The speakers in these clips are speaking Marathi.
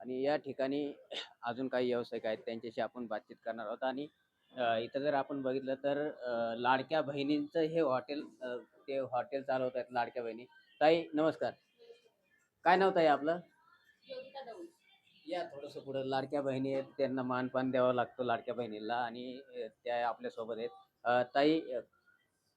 आणि या ठिकाणी अजून काही व्यावसायिक आहेत त्यांच्याशी आपण बातचीत करणार आहोत. आणि इथं जर आपण बघितलं तर लाडक्या बहिणींचं हे हॉटेल ते हॉटेल चालवत आहेत लाडक्या बहिणी. ताई नमस्कार. काय नाव ताई आपलं? या थोडस पुढे. लाडक्या बहिणी आहेत त्यांना मानपान द्यावा लागतो लाडक्या बहिणीला आणि त्या आपल्यासोबत आहेत ताई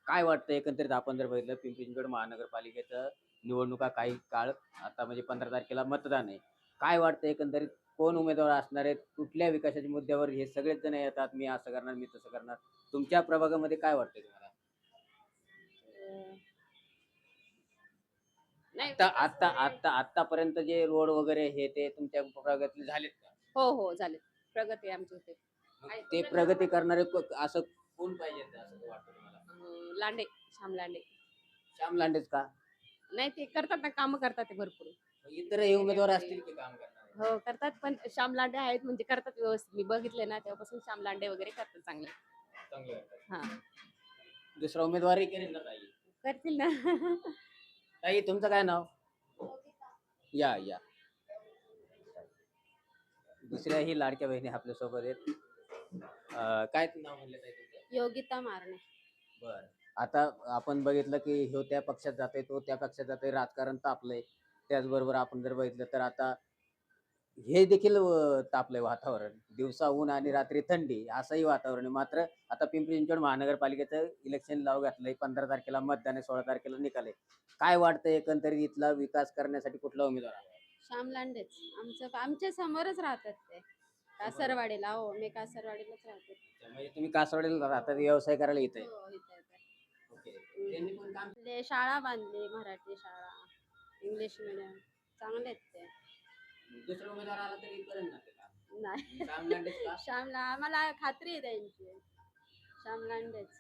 काय वाटतं एकंदरीत आपण जर बघितलं पिंपरी चिंचवड महानगरपालिकेचं निवडणुका काही काळ आता म्हणजे पंधरा तारखेला मतदान आहे. काय वाटतं एकंदरीत? कोण उमेदवार असणार आहेत? कुठल्या विकासाच्या मुद्द्यावर हे सगळेच जण येतात. मी असं करणार मी तसं करणार. तुमच्या प्रभागामध्ये काय वाटतंय तुम्हाला? नाही. आता आता आता आतापर्यंत जे रोड वगैरे हे ते तुमच्या प्रभागातले झालेत का? हो हो झाले प्रगती आहे आमच्या इथे मग ते प्रगती करणारे को- असं कोण पाहिजे असं वाटतं तुम्हाला? अं, लांडे श्याम लांडे. श्याम लांडेच का? नाही ते करतात ना काम करतात ते भरपूर. इतरही उमेदवार असतील की काम करणारे? हो करतात पण श्याम लांडे आहेत म्हणजे करतात व्यवस्थित. मी बघितले ना तेव्हापासून श्याम लांडे वगैरे करतात चांगले. चांगले. हा. दुसरा उमेदवारही करेल ना ताई? करतील ना. ताई तुमचं काय नाव? या या. दुसऱ्याही लाडक्या बहिणी आपल्यासोबत आहेत. अं, काय नाव म्हणलं ताई तुमचं? योगिता मारणे. आता आपण बघितलं की ह्यो त्या पक्षात जाते तो त्या पक्षात जाते राजकारण तापलंय. त्याचबरोबर आपण जर बघितलं तर आता हे देखील तापलंय वातावरण. दिवसा ऊन आणि रात्री थंडी असंही वातावरण आहे. मात्र आता पिंपरी चिंचवड महानगरपालिकेचं इलेक्शन लाव घातलंय. पंधरा तारखेला मतदान आहे सोळा तारखेला निकाल आहे. काय वाटतं एकंदरीत इथला विकास करण्यासाठी कुठला उमेदवार हवा? श्याम लांडेच. आमचं आमच्या समोरच राहतात ते. कासरवाडीला. हो मी कासरवाडीलाच राहते. म्हणजे तुम्ही कासवाडीला राहतात व्यवसाय करायला इथे. त्यांनी पण काम आपले शाळा बांधली मराठी शाळा इंग्लिश मिडियम चांगले आहेत ते. दुसरा उमेदवार आला तरी करेल ना ते काम नाही. श्याम लांडेच का? श्यामला आम्हाला खात्री आहे त्यांची. श्याम लांडेच.